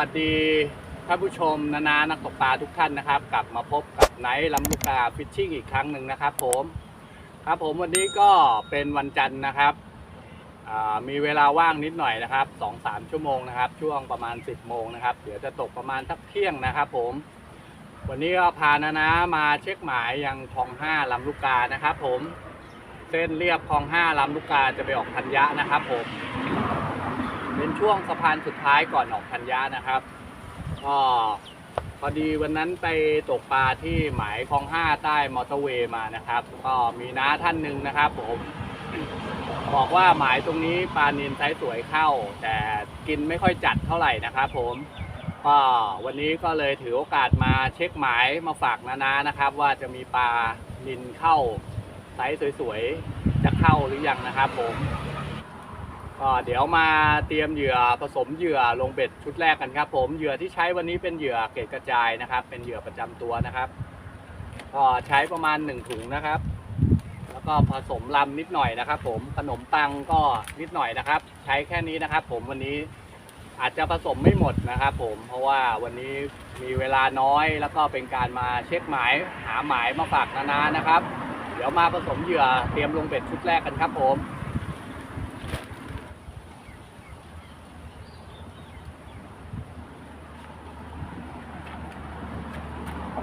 สวัสดีท่านผู้ชมนานานักตกปลาทุกท่านนะครับ กลับมาพบกับไนท์ลำลูกกาฟิชชิ่งอีกครั้งหนึ่งนะครับ ผมครับผมวันนี้ก็เป็นวันจันทร์นะครับมีเวลาว่างนิดหน่อยนะครับสองสามชั่วโมงนะครับ ช่วงประมาณ 10บโมงนะครับ เดี๋ยวจะตกประมาณสักเที่ยงนะครับผม วันนี้ก็พานานามาเช็คหมายยังคลองห้าลำลูกกานะครับ ผม เส้นเรียบคลองห้าลำลูกกาจะไปออกพันยะนะครับ ผม เป็นช่วงสะพานสุดท้ายก่อนออกพันยะนะครับก็พอดีวันนั้นไปตกปลาที่หมายคลองห้าใต้มอเตอร์เวย์มานะครับ ก็มีน้าท่านหนึ่งนะครับผมบอกว่าหมายตรงนี้ปลานินไซส์สวยเข้า แต่กินไม่ค่อยจัดเท่าไหร่นะครับผมก็วันนี้ก็เลยถือโอกาสมาเช็คหมายมาฝากนานานะครับ ว่าจะมีปลานินเข้าไซส์สวยๆจะเข้าหรือยังนะครับผม ก็เดี๋ยวมาเตรียมเหยื่อผสมเหยื่อลงเบ็ดชุดแรกกันครับผมเหยื่อที่ใช้วันนี้เป็นเหยื่อเกรดกระจายนะครับ เป็นเหยื่อประจำตัวนะครับก็ใช้ประมาณ 1 ถุงนะครับ แล้วก็ผสมลำนิดหน่อยนะครับ ผมขนมปังก็นิดหน่อยนะครับ ใช้แค่นี้นะครับ ผมวันนี้อาจจะผสมไม่หมดนะครับ ผมเพราะว่าวันนี้มีเวลาน้อยแล้วก็เป็นการมาเช็คหมายหาหมายมาฝากนานานะครับ เดี๋ยวมาผสมเหยื่อเตรียมลงเบ็ดชุดแรกกันครับผม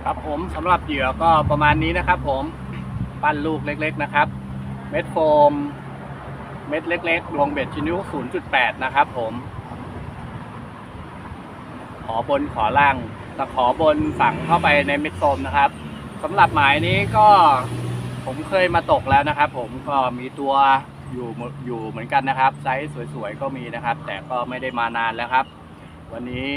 ครับผมสำหรับเหยื่อก็ประมาณนี้นะครับ ผมปั้นลูกเล็กๆนะครับ เม็ดโฟม เม็ดเล็กๆลงเบ็ดชินิ้ว 0.8 นะครับผม ขอบนขอล่างตะขอบนฝังเข้าไปในเม็ดโฟมนะครับสำหรับหมายนี้ก็ผมเคยมาตกแล้วนะครับ ผมก็มีตัวอยู่อยู่เหมือนกันนะครับ ไซส์สวยๆก็มีนะครับ แต่ก็ไม่ได้มานานแล้วครับ วันนี้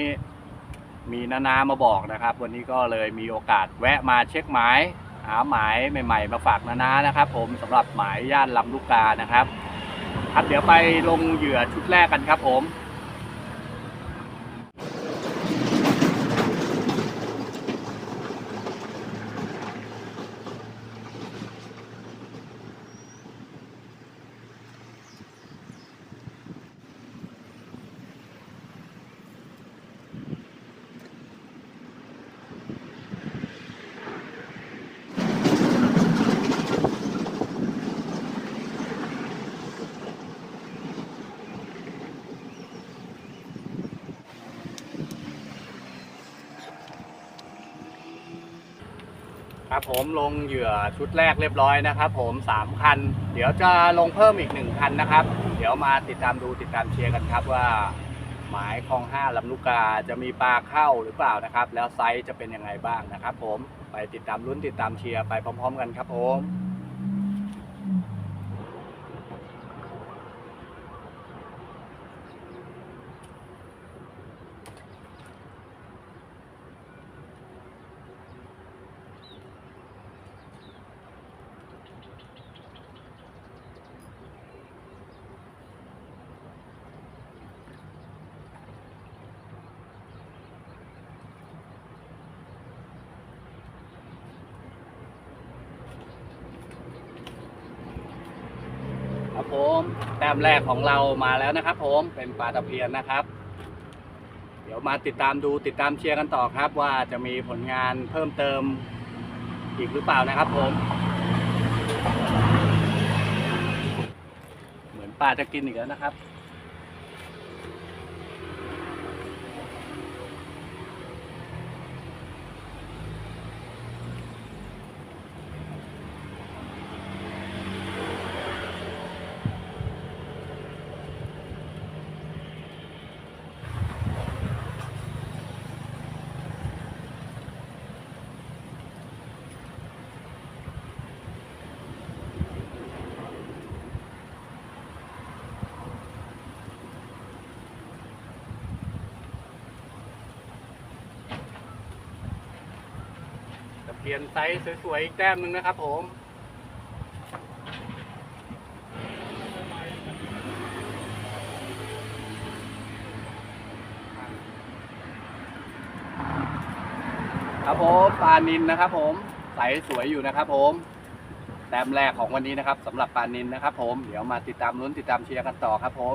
มีนานามาบอกนะครับ วันนี้ก็เลยมีโอกาสแวะมาเช็คหมายหาหมายใหม่ๆ มาฝากนานานะครับ ผมสำหรับหมายย่านลำลูกกานะครับครับเดี๋ยวไปลงเหยื่อชุดแรกกันครับผม ครับผมลงเหยื่อชุดแรกเรียบร้อยนะครับผมสามคัน เดี๋ยวจะลงเพิ่มอีกหนึ่งคันนะครับ เดี๋ยวมาติดตามดูติดตามเชียร์กันครับว่า หมายคลองห้าลำลูกกาจะมีปลาเข้าหรือเปล่านะครับ แล้วไซส์จะเป็นยังไงบ้างนะครับ ผมไปติดตามลุ้นติดตามเชียร์ไปพร้อม ๆ กันครับผม ผมแต้มแรกของเรามาแล้วนะครับ ผมเป็นปลาตะเพียนนะครับ เดี๋ยวมาติดตามดูติดตามเชียร์กันต่อครับ ว่าจะมีผลงานเพิ่มเติมอีกหรือเปล่านะครับ ผม เหมือนปลาจะกินอีกแล้วนะครับ ตะเพียนไซส์สวยๆอีกแต้มหนึ่งนะครับผมครับผมปลานินนะครับผมใสสวยอยู่นะครับผมแต้มแรกของวันนี้นะครับสำหรับปลานินนะครับผมเดี๋ยวมาติดตามลุ้นติดตามเชียร์กันต่อครับผม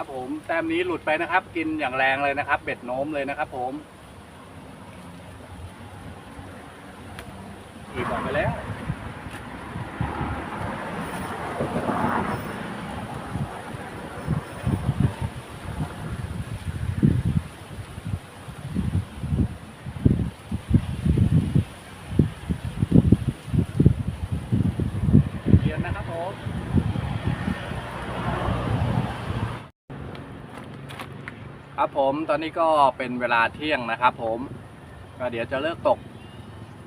ครับผมแต้มนี้หลุดไปนะครับ กินอย่างแรงเลยนะครับ เบ็ดโน้มเลยนะครับผมอีกออกไปแล้ว เรียนนะครับผม ครับผมตอนนี้ก็เป็นเวลาเที่ยงนะครับ ผมก็เดี๋ยวจะเลิกตก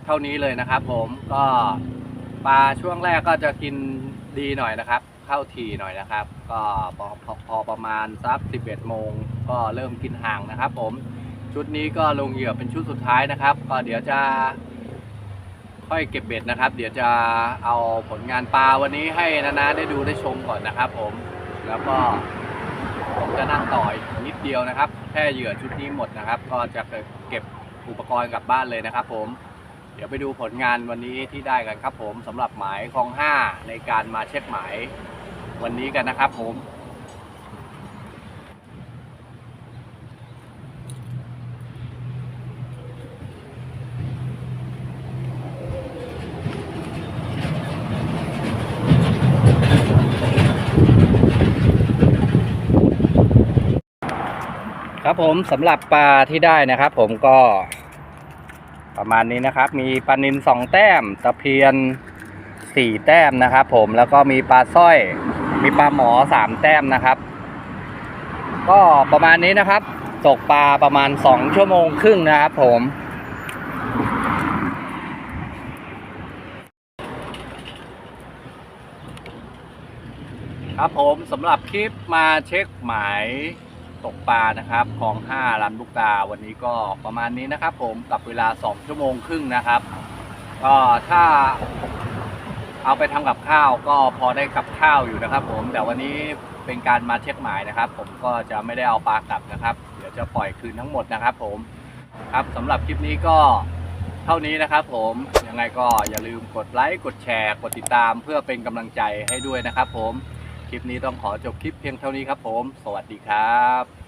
เท่านี้เลยนะครับ ผมก็ปลาช่วงแรกก็จะกินดีหน่อยนะครับ เข้าทีหน่อยนะครับ ก็พอพอพอประมาณสัก11โมงก็เริ่มกินห่างนะครับ ผมชุดนี้ก็ลงเหยื่อเป็นชุดสุดท้ายนะครับ ก็เดี๋ยวจะค่อยเก็บเบ็ดนะครับ เดี๋ยวจะเอาผลงานปลาวันนี้ให้นานาได้ดูได้ชมก่อนนะครับ ผมแล้วก็ ผมจะนั่งต่อยนิดเดียวนะครับ แค่เหยื่อชุดนี้หมดนะครับ ก็จะเก็บอุปกรณ์กลับบ้านเลยนะครับ ผม เดี๋ยวไปดูผลงานวันนี้ที่ได้กันครับ ผมสำหรับหมายคลองห้าในการมาเช็คหมายวันนี้กันนะครับ ผม ครับผมสำหรับปลาที่ได้นะครับ ผมก็ประมาณนี้นะครับ มีปลานิลสองแต้มตะเพียนสี่แต้มนะครับ ผมแล้วก็มีปลาสร้อย มีปลาหมอสามแต้มนะครับ ก็ประมาณนี้นะครับตกปลาประมาณสองชั่วโมงครึ่งนะครับผมครับผมสำหรับคลิปมาเช็คหมาย ตกปลานะครับของ5ลำลูกกาวันนี้ก็ประมาณนี้นะครับ ผมกับเวลา 2 ชั่วโมงครึ่งนะครับก็ถ้าเอาไปทำกับข้าวก็พอได้กับข้าวอยู่นะครับ ผมแต่วันนี้เป็นการมาเช็คหมายนะครับ ผมก็จะไม่ได้เอาปลากลับนะครับ เดี๋ยวจะปล่อยคืนทั้งหมดนะครับ ผมครับสำหรับคลิปนี้ก็เท่านี้นะครับ ผมยังไงก็อย่าลืมกดไลค์กดแชร์ กดติดตามเพื่อเป็นกำลังใจให้ด้วยนะครับ ผม ลิปนี้ต้องขอจบคลิปเพียงเท่านี้ครับผม สวัสดีครับ